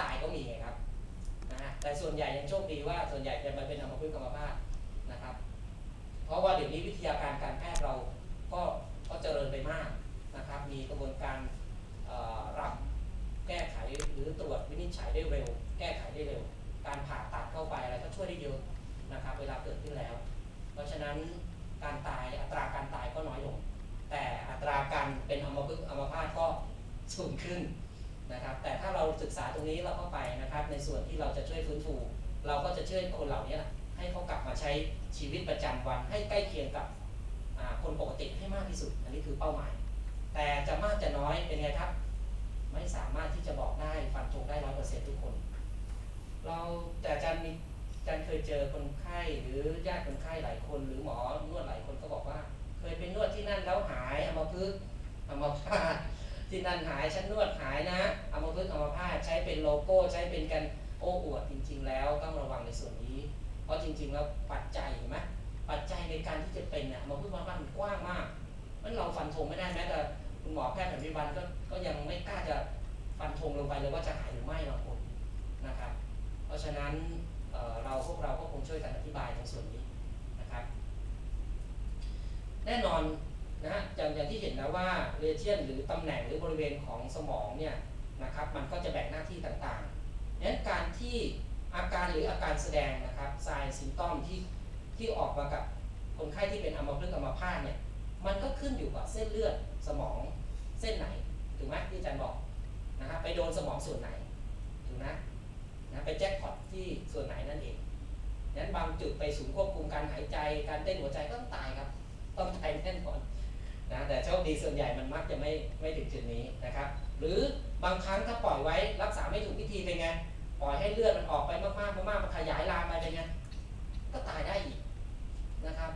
ตายก็มีไงครับนะฮะแต่ส่วนใหญ่ยังโชคดีว่าส่วนใหญ่จะมาเป็นอัมพฤกษ์อัมพาตนะครับ เพราะว่าเดี๋ยวนี้วิทยาการการแพทย์เราก็ก็เจริญไปมากนะครับ มีกระบวนการรับแก้ไขหรือตรวจวินิจฉัยได้เร็ว แก้ไขได้เร็ว การผ่าตัดเข้าไปอะไรก็ช่วยได้เยอะนะครับ เวลาเกิดขึ้นแล้ว เพราะฉะนั้นการตายอัตราการตายก็น้อยลง แต่อัตราการเป็นอัมพฤกษ์อัมพาตก็สูงขึ้น นะครับแต่ถ้าเราศึกษาตรงนี้เราเข้าไปนะครับ ในส่วนที่เราจะช่วยฟื้นฟูเราก็จะช่วยคนเหล่านี้ให้เขากลับมาใช้ชีวิตประจำวัน ให้ใกล้เคียงกับคนปกติให้มากที่สุด อันนี้คือเป้าหมาย แต่จะมากจะน้อยเป็นไงครับ ไม่สามารถที่จะบอกได้ฟันธงได้ร้อยเปอร์เซ็นต์ทุกคน เราแต่อาจารย์มีอาจารย์เคยเจอคนไข้หรือญาติคนไข้หลายคน หรือหมอนวดหลายคนก็บอกว่า เคยไปนวดที่นั่นแล้วหายเอามาพึกษ์เอามาพาต ที่นั่นหายฉันนวดหายนะเอามาพึกษ์เอามาพาใช้เป็นโลโก้ใช้เป็นกันโอ้อวดจริง ๆ แล้วต้องระวังในส่วนนี้ เพราะจริง ๆ แล้วปัจจัยเห็นไหมปัจจัยในการที่จะเป็นเนี่ยเอามาพึกษ์มาพามันกว้างมากมันเราฟันธงไม่ได้แม้แต่คุณหมอแพทย์แผนปัจจุบันก็ก็ยังไม่กล้าจะฟันธงลงไปเลยว่าจะหายหรือไม่หรอกผมนะครับ เพราะฉะนั้นเเราพวกเราก็คงช่วยกันอธิบายในส่วนนี้นะครับ แน่นอน นะฮะอย่างอย่างที่เห็นนะว่าเรเจียนหรือตำแหน่งหรือบริเวณของสมองเนี่ยนะครับมันก็จะแบ่งหน้าที่ต่างๆดังนั้นการที่อาการหรืออาการแสดงนะครับสายซิมตอมที่ที่ออกมากับคนไข้ที่เป็นอัมพฤกษ์อัมพาตเนี่ยมันก็ขึ้นอยู่กับเส้นเลือดสมองเส้นไหนถูกไหมที่อาจารย์บอกนะครับไปโดนสมองส่วนไหนถูกนะนะไปแจ็คพอตที่ส่วนไหนนั่นเองนั้นบางจุดไปศูนย์ควบคุมการหายใจการเต้นหัวใจก็ต้องตายครับ ต้องตายแน่นอน นะแต่โชคดีส่วนใหญ่มันมักจะไม่ไม่ถึงจุดนี้นะครับ หรือบางครั้งถ้าปล่อยไว้รักษาไม่ถูกวิธีเป็นไงปล่อยให้เลือดมันออกไปมากๆมากๆมันขยายลามไปเป็นไงก็ตายได้อีกนะครับ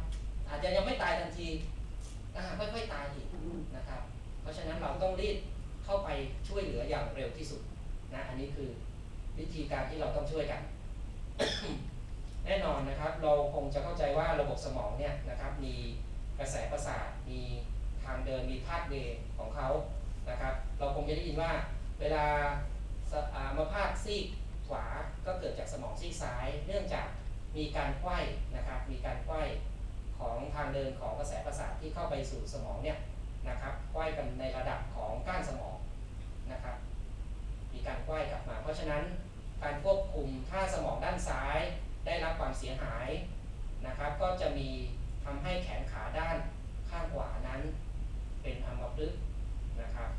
อาจจะยังไม่ตายทันทีอ่ค่อยๆตายอีกนะครับ เพราะฉะนั้นเราต้องรีบเข้าไปช่วยเหลืออย่างเร็วที่สุดนะอันนี้คือวิธีการที่เราต้องช่วยกัน แน่นอนนะครับ เราคงจะเข้าใจว่าระบบสมองเนี่ยนะครับ มีกระแสประสาทมี ทางเดินมีธาตุเวย์ของเขานะครับ เราคงจะได้ยินว่าเวลาสะอ่ามาพาดซีกขวาก็เกิดจากสมองซีกซ้าย เนื่องจากมีการไขว้นะครับ มีการไขว้ของทางเดินของกระแสประสาทที่เข้าไปสู่สมองเนี่ยนะครับไขว้กันในระดับของก้านสมองนะครับ มีการไขว้กลับมา เพราะฉะนั้นการควบคุมถ้าสมองด้านซ้ายได้รับความเสียหายนะครับ ก็จะมีทำให้แขนขาด้านข้างขวานั้น เป็นอัมพฤกษ์นะครับ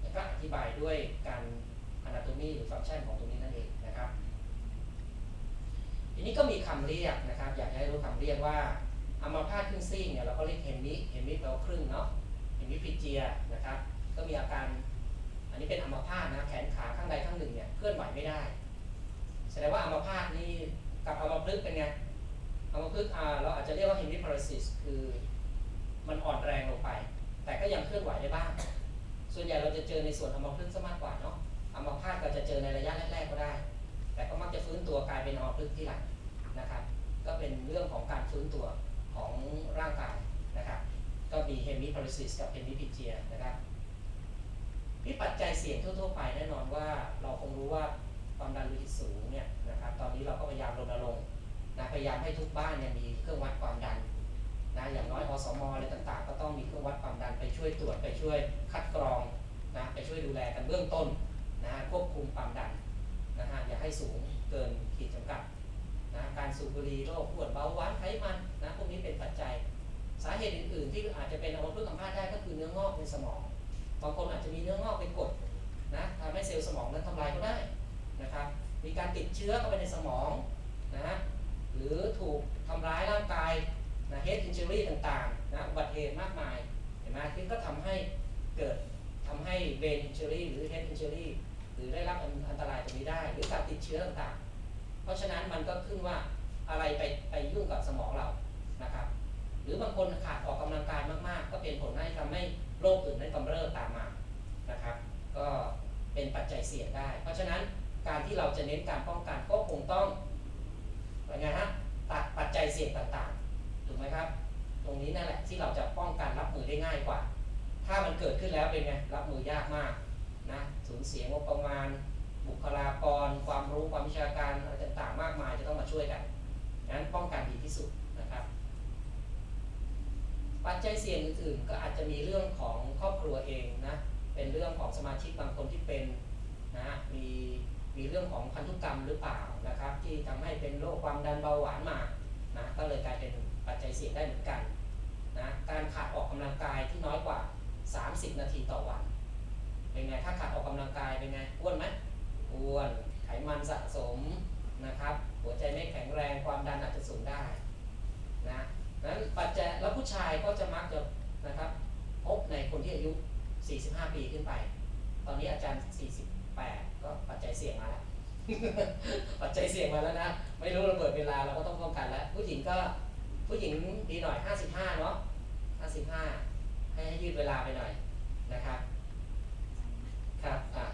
แล้วก็อธิบายด้วยการอนาโตมีหรือฟังก์ชันของตรงนี้นั่นเองนะครับทีนี้ก็มีคำเรียกนะครับ อยากให้รู้คำเรียกว่าอัมพาตครึ่งซีกเนี่ยเราก็เรียกเฮมิเฮมิแปลว่าครึ่งเนาะเฮมิฟิเจียนะครับ ก็มีอาการอันนี้เป็นอัมพาตนะแขนขาข้างใดข้างหนึ่งเนี่ยเคลื่อนไหวไม่ได้ แสดงว่าอัมพาตนี่กับอัมพฤกษ์เป็นไงอัมพฤกษ์เราอาจจะเรียกว่า hemiplegia คือมันอ่อนแรงลงไป แต่ก็ยังเคลื่อนไหวได้บ้าง ส่วนใหญ่เราจะเจอในส่วนอัมพฤกษ์ซะมากกว่าเนาะอัมพาตก็จะเจอในระยะแรกๆก็ได้ แต่ก็มักจะฟื้นตัวกลายเป็นอัมพฤกษ์ที่หลังนะครับ ก็เป็นเรื่องของการฟื้นตัวของร่างกายนะครับก็มี hemiplegia กับ hemiplegia นะครับที่ปัจจัยเสี่ยงทั่วๆไปแน่นอนว่าเราคงรู้ว่าความดันโลหิตสูงเนี่ยนะครับตอนนี้เราก็พยายามรณรงค์นะพยายามให้ทุกบ้านเนี่ยมีเครื่องวัดความดัน นะอย่างน้อยอสมอะไรต่างๆ ก็ต้องมีเครื่องวัดความดันไปช่วยตรวจไปช่วยคัดกรองนะไปช่วยดูแลกันเบื้องต้นนะควบคุมความดันนะฮะอย่าให้สูงเกินขีดจำกัดนะการสูบบุหรี่โรคอ้วนเบาหวานไขมันนะพวกนี้เป็นปัจจัย สาเหตุอื่นๆ ที่อาจจะเป็นอัมพฤกษ์อัมพาตได้ก็คือเนื้องอกในสมองบางคนอาจจะมีเนื้องอกเป็นกดนะทำให้เซลล์สมองนั้นทำลายก็ได้นะครับมีการติดเชื้อเข้าไปในสมองนะฮะหรือถูกทำร้ายร่างกาย นะ head injury ต่างๆนะอุบัติเหตุมากมายเห็นไหมที่ก็ทำให้เกิดทำให้ brain injury หรือ head injury หรือได้รับอันตรายตรงนี้ได้ หรือการติดเชื้อต่างๆ เพราะฉะนั้นมันก็ขึ้นว่าอะไรไปไปยุ่งกับสมองเรานะครับ หรือบางคนขาดออกกำลังกายมากๆ ก็เป็นผลให้ทำให้โรคอื่นนั้นกำเริบตามมานะครับ ก็เป็นปัจจัยเสี่ยงได้ เพราะฉะนั้นการที่เราจะเน้นการป้องกันก็คงต้องเป็นไงฮะตัดปัจจัยเสี่ยงต่างๆ ถูกไหมครับ ตรงนี้นั่นแหละที่เราจะป้องกันรับมือได้ง่ายกว่า ถ้ามันเกิดขึ้นแล้วเป็นไงรับมือยากมากนะสูญเสียงบประมาณ บุคลากร ความรู้ความวิชาการอะไรต่างๆ มากมายจะต้องมาช่วยกันงั้นป้องกันดีที่สุดนะครับ ปัจจัยเสี่ยงอื่นๆ ก็อาจจะมีเรื่องของครอบครัวเองนะเป็นเรื่องของสมาชิกบางคนที่เป็นนะมีมีเรื่องของพันธุกรรมหรือเปล่านะครับ ที่ทำให้เป็นโรคความดันเบาหวานมานะก็เลยกลายเป็น ปัจจัยเสี่ยงได้เหมือนกันนะการขาดออกกำลังกายที่น้อยกว่า 30 นาทีต่อวัน เป็นไงถ้าขาดออกกำลังกายเป็นไงอ้วนไหมอ้วนไขมันสะสมนะครับ หัวใจไม่แข็งแรงความดันอาจจะสูงได้นะนั้นปัจจัยแล้วผู้ชายก็จะมักจะนะครับพบในคนที่อายุ 45 ปีขึ้นไป ตอนนี้อาจารย์ 48 ก็ปัจจัยเสี่ยงมาแล้ว ปัจจัยเสี่ยงมาแล้วนะ ไม่รู้ระเบิดเวลาเราก็ต้องป้องกันแล้ว ผู้หญิงก็ ผู้หญิงดีหน่อย 55 เนาะ55 ให้ให้ยืดเวลาไปหน่อยนะครับครับ อะ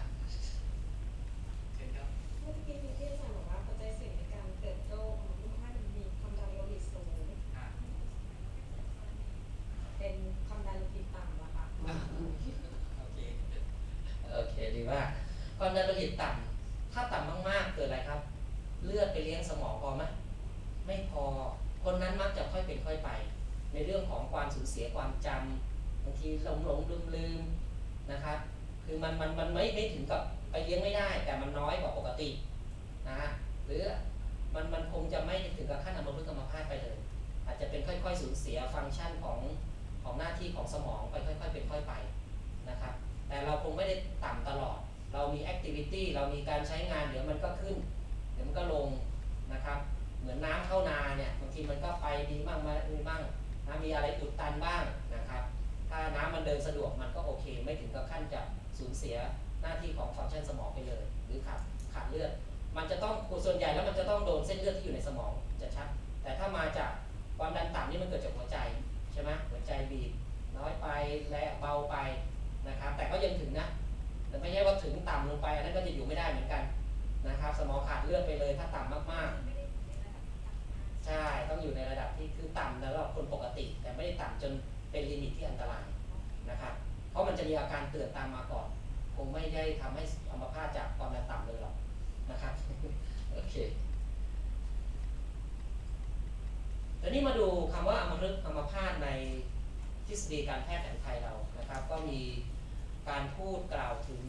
เช่นครับ เมื่อกี้ที่อาจารย์บอกว่าปัจจัยเสี่ยงในการเกิดโรคของลูกค้ามันมีความดันโลหิตสูง อ่า เป็นความดันโลหิตต่ำนะคะ โอเค โอเค ดีมากความดันโลหิตต่ำถ้าต่ำมาก ๆ เกิดอะไรครับ เลือดไปเลี้ยงสมองพอไหมไม่พอ คนนั้นมักจะค่อยเป็นค่อยไป ในเรื่องของความ เสียความจำบางทีหลงหลงลืมลืมนะครับคือมันมันมันไม่ไม่ถึงกับไปเลี้ยงไม่ได้ แต่มันน้อยกว่าปกตินะฮะหรือมันมันคงจะไม่ถึงกับขั้นอัมพฤกษ์อัมพาตไปเลย อาจจะเป็นค่อยๆสูญเสียฟังก์ชันของของหน้าที่ของสมองไปค่อยๆ เป็นค่อยไปนะครับแต่เราคงไม่ได้ต่ำตลอด เรามีแอคทิวิตี้เรามีการใช้งานเดี๋ยวมันก็ขึ้น เดี๋ยวมันก็ลงนะครับ เหมือนน้ำเข้านาเนี่ยบางทีมันก็ไปดีบ้างไมีบ้าง นะมีอะไรอุดตันบ้างนะครับ ถ้าน้ำมันเดินสะดวกมันก็โอเค ไม่ถึงกับขั้นจะสูญเสียหน้าที่ของฟังก์ชันสมองไปเลย หรือขาดขาดเลือด มันจะต้องส่วนใหญ่แล้วมันจะต้องโดนเส้นเลือดที่อยู่ในสมองจะชัด แต่ถ้ามาจากความดันต่ำนี่มันเกิดจากหัวใจใช่ไหมหัวใจบีบน้อยไปและเบาไปนะครับ แต่ก็ยังถึงนะแต่ไม่ใช่ว่าถึงต่ำลงไปอันนั้นก็จะอยู่ไม่ได้เหมือนกันนะครับ สมองขาดเลือดไปเลยถ้าต่ำมากๆ ใช่ต้องอยู่ในระดับที่คือต่ำแล้วเราคนปกติ แต่ไม่ได้ต่ำจนเป็นลิมิตที่อันตรายนะครับเพราะมันจะมีอาการเตือนตามมาก่อนคงไม่ได้ทำให้อัมพาตจากความดันต่ำเลยหรอกนะครับโอเคตอนนี้มาดูคำว่าอัมพฤกษ์อัมพาตในทฤษฎีการแพทย์แผนไทยเรานะครับ ก็มีการพูดกล่าวถึง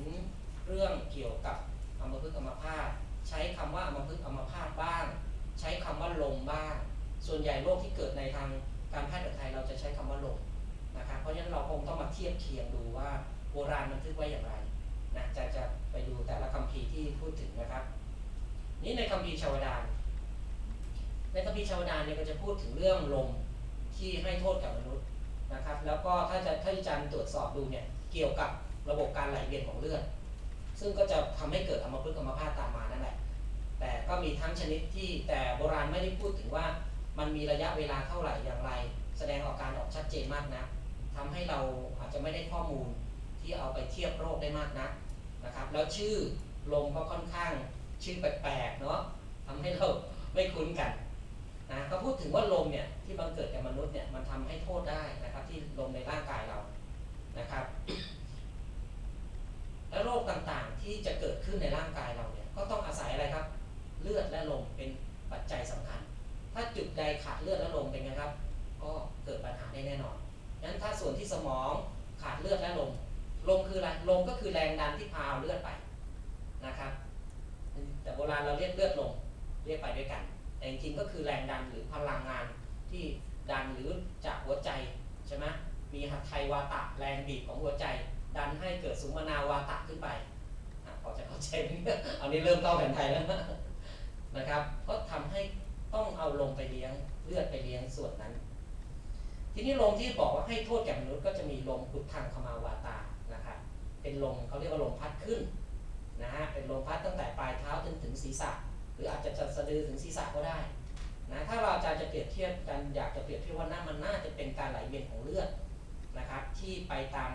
เรื่องเกี่ยวกับอัมพฤกษ์อัมพาตใช้คำว่าอัมพฤกษ์อัมพาตบ้าง ใช้คำว่าลมบ้าง ส่วนใหญ่โรคที่เกิดในทางการแพทย์แผนไทยเราจะใช้คำว่าลมนะครับ เพราะฉะนั้นเราคงต้องมาเทียบเคียงดูว่าโบราณบันทึกไว้อย่างไรนะจะจะไปดูแต่ละคัมภีร์ที่พูดถึงนะครับ นี่ในคัมภีร์ชาวดานในคัมภีร์ชาวดานเนี่ยก็จะพูดถึงเรื่องลมที่ให้โทษกับมนุษย์นะครับ แล้วก็ถ้าจะถ้าอาจารย์ตรวจสอบดูเนี่ยเกี่ยวกับระบบการไหลเวียนของเลือดซึ่งก็จะทำให้เกิดอัมพฤกษ์อัมพาตตามมานั่นแหละ แต่ก็มีทั้งชนิดที่แต่โบราณไม่ได้พูดถึงว่ามันมีระยะเวลาเท่าไหร่อย่างไร แสดงออกการออกชัดเจนมากนะทำให้เราอาจจะไม่ได้ข้อมูลที่เอาไปเทียบโรคได้มากนะนะครับแล้วชื่อลมก็ค่อนข้างชื่อแปลกๆเนาะทำให้เราไม่คุ้นกันนะก็พูดถึงว่าลมเนี่ยที่บังเกิดกับมนุษย์เนี่ยมันทำให้โทษได้นะครับที่ลมในร่างกายเรานะครับ และโรคต่างๆที่จะเกิดขึ้นในร่างกายเรา ขาดเลือดและลมเป็นไงครับ ก็เกิดปัญหาได้แน่นอนงั้นถ้าส่วนที่สมองขาดเลือดและลม ลมคืออะไร ลมก็คือแรงดันที่พาเอาเลือดไปนะครับ แต่โบราณเราเรียกเลือดลมเรียกไปด้วยกัน แต่จริงๆก็คือแรงดันหรือพลังงานที่ดันหรือจากหัวใจใช่ไหมมีหัตไทยวาตะแรงบีบของหัวใจ ดันให้เกิดสุมนาวาตะขึ้นไปพอจะเข้าใจไหมเอานี้เริ่มเข้าแผนไทยแล้วนะครับ ก็ เอาลมไปเลี้ยงเลือดไปเลี้ยงส่วนนั้น ทีนี้ลมที่บอกว่าให้โทษแก่มนุษย์ก็จะมีลมพุทธังคมาวาตานะครับเป็นลมเขาเรียกว่าลมพัดขึ้นนะฮะเป็นลมพัดตั้งแต่ปลายเท้าจนถึงศีรษะ หรืออาจจะจัดสะดือถึงศีรษะก็ได้นะถ้าเราจะจะเปรียบเทียบกันอยากจะเปรียบเทียบว่านั่นมันน่าจะเป็นการไหลเวียนของเลือดนะครับ ที่ไปตาม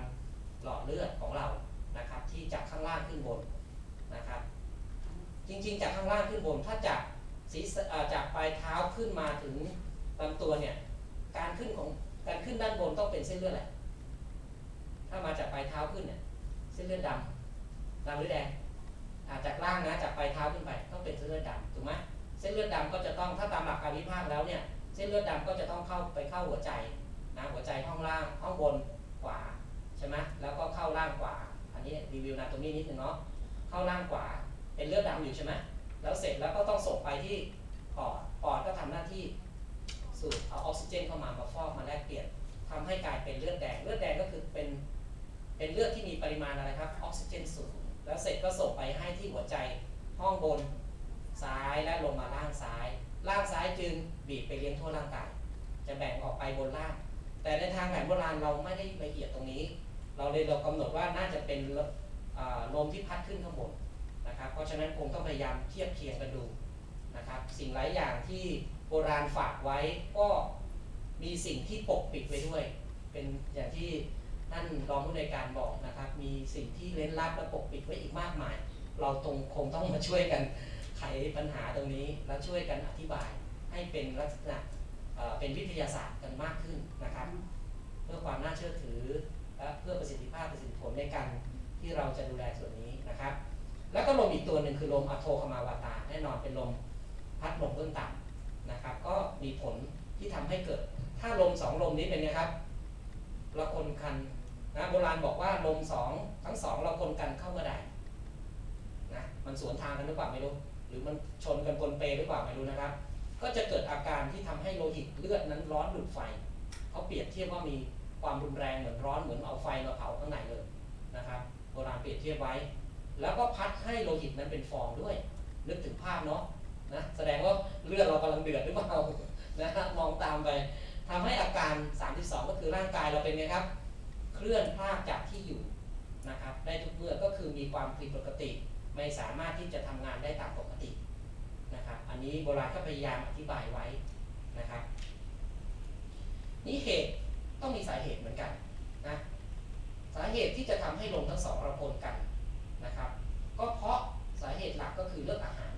หลอดเลือดของเรานะครับ ที่จากข้างล่างขึ้นบนนะครับ จริงๆ จากข้างล่างขึ้นบนถ้าจาก ศีรษะจากปลายเท้าขึ้นมาถึงลำตัวเนี่ยการขึ้นของการขึ้นด้านบนต้องเป็นเส้นเลือดแหละถ้ามาจากปลายเท้าขึ้นเนี่ยเส้นเลือดดำดำหรือแดงาจากล่างนะจากปลายเท้าขึ้นไปต้องเป็นเส้นเลือดดำถูกไหมเส้นเลือดดำก็จะต้องถ้าตามหลักการวิพากษ์แล้วเนี่ยเส้นเลือดดำก็จะต้องเข้าไปเข้าหัวใจนะหัวใจห้องล่างห้องบนขวาใช่ไหมแล้วก็เข้าล่างขวาอันนี้รีวิวนาตรงนี้นิดนึงเนาะเข้าล่างขวาเป็นเลือดดำอยู่ใช่ไหม แล้วเสร็จแล้วก็ต้องส่งไปที่ปอดปอดก็ทำหน้าที่สูดเอาออกซิเจนเข้ามามาฟอกมาแลกเปลี่ยนทำให้กลายเป็นเลือดแดง เลือดแดงก็คือเป็นเป็นเลือดที่มีปริมาณอะไรครับออกซิเจนสูง แล้วเสร็จก็ส่งไปให้ที่หัวใจห้องบนซ้ายและลงมาล่างซ้าย ล่างซ้ายจึงบีบไปเลี้ยงทั่วร่างกาย จะแบ่งออกไปบนล่าง แต่ในทางแผนโบราณเราไม่ได้ละเอียดตรงนี้ เราเลยเรากำหนดว่าน่าจะเป็นอ่าลมที่พัดขึ้นข้างบน นะครับ เพราะฉะนั้นคงต้องพยายามเทียบเคียงกันดูนะครับ สิ่งหลายอย่างที่โบราณฝากไว้ก็มีสิ่งที่ปกปิดไว้ด้วย เป็นอย่างที่ท่านรองผู้ในการบอกนะครับ มีสิ่งที่เล้นลับและปกปิดไว้อีกมากมาย เราตรงคงต้องมาช่วยกันไขปัญหาตรงนี้ และช่วยกันอธิบายให้เป็นลักษณะเป็นวิทยาศาสตร์กันมากขึ้นนะครับ เพื่อความน่าเชื่อถือและเพื่อประสิทธิภาพประสิทธิผลในการที่เราจะดูแลส่วนนี้นะครับ แล้วก็ลมอีกตัวหนึ่งคือลมอโทคมาวาตา แน่นอนเป็นลมพัดลมเบื้องต่ำนะครับ ก็มีผลที่ทำให้เกิด ถ้าลมสองลมนี้เป็นไงครับละคนกันนะโบราณบอกว่าลมสองทั้งสองละคนกันเข้าเมื่อใดนะมันสวนทางกันหรือเปล่าไม่รู้ หรือมันชนกันกลเปหรือเปล่าไม่รู้นะครับ ก็จะเกิดอาการที่ทำให้โลหิตเลือดนั้นร้อนดุดไฟเขาเปรียบเทียบว่ามีความรุนแรงเหมือนร้อนเหมือนเอาไฟมาเผาข้างในเลยนะครับโบราณเปรียบเทียบไว้ แล้วก็พัดให้โลหิตนั้นเป็นฟองด้วย นึกถึงภาพเนาะนะแสดงว่าเลือดเรากำลังเดือดหรือเปล่านะฮะมองตามไปทำให้อาการ 32 ก็คือร่างกายเราเป็นไงครับ เคลื่อนพลากจากที่อยู่นะครับได้ทุกเมื่อก็คือมีความผิดปกติ ไม่สามารถที่จะทำงานได้ตามปกตินะครับอันนี้โบราณก็พยายามอธิบายไว้นะครับนี่เหตุต้องมีสาเหตุเหมือนกันนะสาเหตุที่จะทำให้ลมทั้งสองระพนกันนะครับ ก็เพราะสาเหตุหลักก็คือเรื่องอาหาร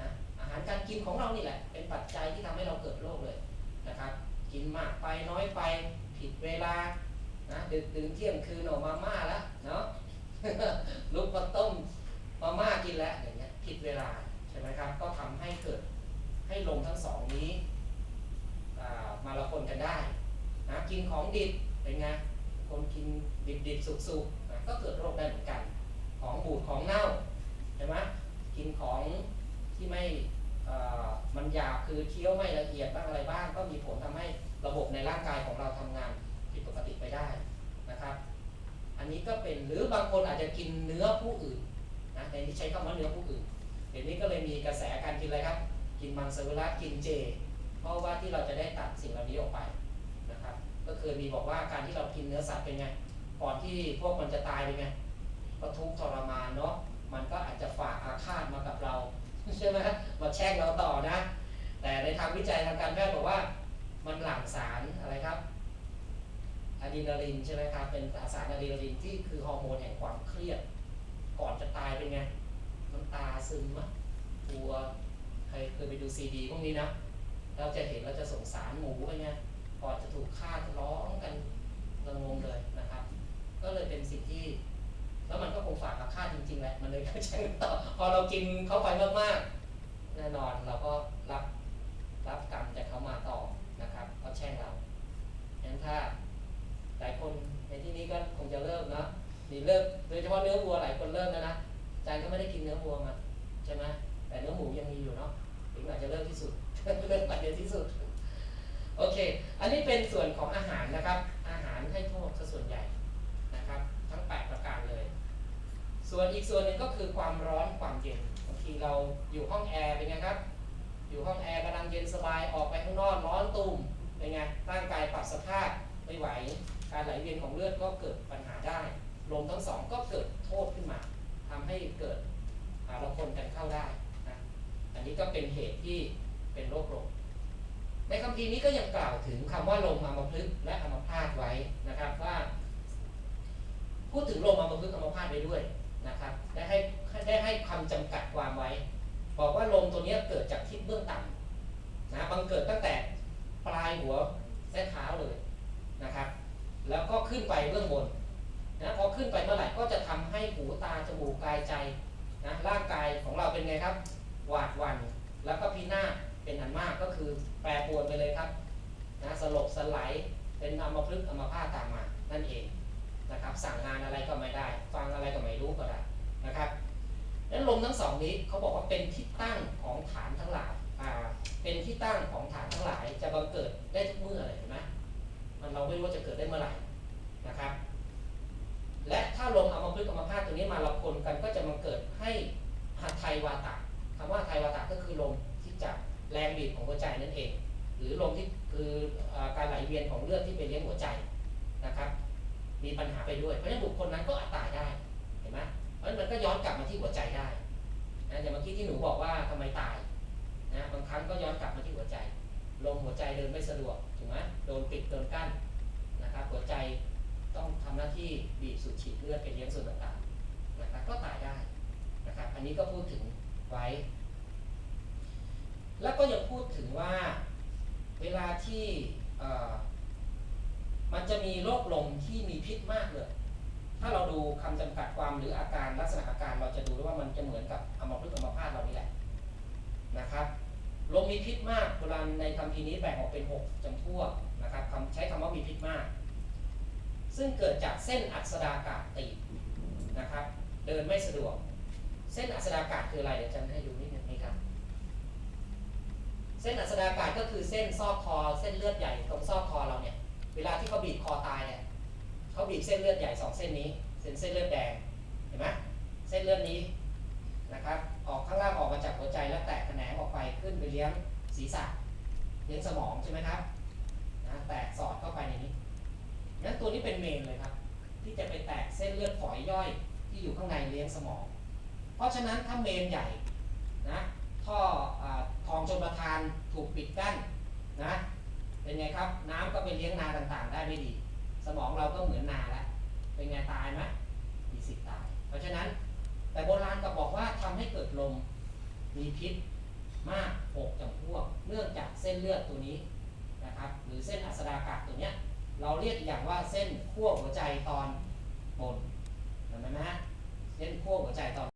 นะอาหารการกินของเรานี่แหละ เป็นปัจจัยที่ทำให้เราเกิดโรคเลยนะครับ กินมากไปน้อยไปผิดเวลานะดึกดื่นเที่ยงคืนออกมาม่าแล้วเนาะลุกมาต้มมาม่ากินแล้วอย่างเงี้ยผิดเวลาใช่ไหมครับ ก็ทำให้เกิดให้ลมทั้งสองนี้มาละคนกันได้นะกินของดิบเป็นไงคนกินดิบดิบสุกๆนะก็เกิดโรคได้เหมือนกัน ของบูดของเน่าใช่ไหมกินของที่ไม่มันหยาบคือเคี้ยวไม่ละเอียดบ้างอะไรบ้าง ก็มีผลทำให้ระบบในร่างกายของเราทำงานผิดปกติไปได้นะครับ อันนี้ก็เป็นหรือบางคนอาจจะกินเนื้อผู้อื่นนะในที่ใช้คำว่าเนื้อผู้อื่นเดี๋ยวนี้ก็เลยมีกระแสการกินอะไรครับ กินมังสวิรัตกินเจ เพราะว่าที่เราจะได้ตัดสิ่งเหล่านี้ออกไปนะครับ ก็เคยมีบอกว่าการที่เรากินเนื้อสัตว์เป็นไงก่อนที่พวกมันจะตายเป็นไง ก็ทุกข์ทรมานเนาะมันก็อาจจะฝากอาฆาตมากับเราใช่ไหมมาแช่งเราต่อนะ แต่ในทางวิจัยทางการแพทย์บอกว่า มันหลั่งสารอะไรครับอะดรีนาลินใช่ไหมครับเป็นสารอะดรีนาลินที่คือฮอร์โมนแห่งความเครียด ก่อนจะตายเป็นไงน้ำตาซึมอะกลัวใครเคยไปดูซีดีพวกนี้นะเราจะเห็นเราจะสงสารหมูไปไงก่อนจะถูกฆ่าร้องกันระงมเลย เลยก็ใช้ต่อพอเรากินเข้าไปมากๆแน่นอนเราก็รับรับกรรมจากเขามาต่อนะครับเขาแช่งเรางั้นถ้าหลายคนในที่นี้ก็คงจะเริ่มเนอะนี่เลิกโดยเฉพาะเนื้อวัวหลายคนเริ่มแล้วนะอาจารย์ก็ไม่ได้กินเนื้อวัวมาใช่ไหมแต่เนื้อหมูยังมีอยู่เนาะถึงอาจจะเลิกที่สุดเลิกไปเดียวที่สุดโอเค อันนี้เป็นส่วนของอาหารนะครับ อาหารให้โทษซะส่วนใหญ่นะครับ ทั้งแปดประการเลย ส่วนอีกส่วนหนึ่งก็คือความร้อนความเย็นบางทีเราอยู่ห้องแอร์เป็นไงครับ อยู่ห้องแอร์กำลังเย็นสบายออกไปข้างนอกร้อนตูมเป็นไงร่างกายปรับสภาพไม่ไหว การไหลเวียนของเลือดก็เกิดปัญหาได้ลมทั้งสองก็เกิดโทษขึ้นมาทำให้เกิดอาเราคนกันเข้าได้นะอันนี้ก็เป็นเหตุที่เป็นโรคลมในคำพีร์นี้ก็ยังกล่าวถึงคำว่าลมอัมพฤกษ์และอัมพาตไว้นะครับว่า พูดถึงลมอัมพฤกษ์อัมพาตไว้ด้วย นะครับได้ให้ได้ให้คำจำกัดความไว้ บอกว่าลมตัวนี้เกิดจากทิศเบื้องต่ำนะบังเกิดตั้งแต่ปลายหัวและเท้าเลยนะครับ แล้วก็ขึ้นไปเบื้องบนนะพอขึ้นไปเมื่อไหร่ก็จะทำให้หูตาจมูกกายใจนะร่างกายของเราเป็นไงครับ หวาดวันแล้วก็พินาศเป็นอันมากก็คือแปรปรวนไปเลยครับนะสลบสลายเป็นอัมพฤกษ์อัมพาตตามมานั่นเองนะครับ สั่งงานอะไรก็ไม่ได้ ฟังอะไรก็ไม่รู้ก็ได้ นะครับนั้นลมทั้งสองนี้เขาบอกว่าเป็นที่ตั้งของฐานทั้งหลายอ่าเป็นที่ตั้งของฐานทั้งหลายจะบังเกิดได้ทุกเมื่อเลยเห็นไหมมันเราไม่รู้ว่าจะเกิดได้เมื่อไหร่นะครับ และถ้าลมเอัมาพฤกษ์อัมพาตตัวนี้มาเราคนกันก็จะมาเกิดให้หัตไทยวาตะคำว่าไทยวาตะก็คือลมที่จากแรงบีบของหัวใจนั่นเอง หรือลมที่คือเอ่อการไหลเวียนของเลือดที่ไปเลี้ยงหัวใจนะครับ มีปัญหาไปด้วย เพราะฉะนั้นบุคคลนั้นก็ ก็ย้อนกลับมาที่หัวใจได้นะอย่างเมื่อกี้ที่หนูบอกว่าทำไมตายนะบางครั้งก็ย้อนกลับมาที่หัวใจลมหัวใจเดินไม่สะดวกถูกไหมโดนปิดโดนกั้นนะครับหัวใจต้องทำหน้าที่บีบสูดฉีดเลือดไปเลี้ยงส่วนต่างๆนะครับก็ตายได้นะครับอันนี้ก็พูดถึงไว้ แล้วก็ยังพูดถึงว่าเวลาที่เออมันจะมีโรคลมที่มีพิษมากเลย ถ้าเราดูคำจำกัดความหรืออาการลักษณะอาการเราจะดูได้ว่ามันจะเหมือนกับอัมพฤกษ์อัมพาตเรานี่แหละนะครับลมมีพิษมากโบราณในคำพีร์นี้แบ่งออกเป็นหกจำพวกนะครับคำใช้คำว่ามีพิษมาก ซึ่งเกิดจากเส้นอักษดากาศตีบนะครับเดินไม่สะดวก เส้นอักษดากาศคืออะไรเดี๋ยวจะให้ดูนิดนึงนะครับเส้นอักษดากาศก็คือเส้นซอกคอ เส้นเลือดใหญ่ตรงซอกคอเราเนี่ยเวลาที่เขาบีบคอตายเนี่ย เขาบีบเส้นเลือดใหญ่สองเส้นนี้เส้นเส้นเลือดแดงเห็นไหมเส้นเลือดนี้นะครับออกข้างล่างออกมาจากหัวใจแล้วแตกแขนงออกไปขึ้นไปเลี้ยงศีรษะเลี้ยงสมองใช่ไหมครับนะแตกสอดเข้าไปในนี้งั้นตัวนี้เป็นเมนเลยครับ ที่จะไปแตกเส้นเลือดฝอยย่อยที่อยู่ข้างในเลี้ยงสมอง เพราะฉะนั้นถ้าเมนใหญ่นะท่ออทองชนประทานถูกปิดกั้นนะเป็นไงครับ น้ำก็ไปเลี้ยงนาต่างๆ ได้ไม่ดี สมองเราก็เหมือนนาแล้วเป็นไงตายไหมมีสิทธิ์ตาย เพราะฉะนั้น แต่โบราณก็บอกว่าทำให้เกิดลมมีพิษมากหกจำพวก เนื่องจากเส้นเลือดตัวนี้นะครับ หรือเส้นอัสดากะตัวเนี้ย เราเรียกอย่างว่าเส้นขั้วหัวใจตอนบนเห็นไหมฮะเส้นขั้วหัวใจตอน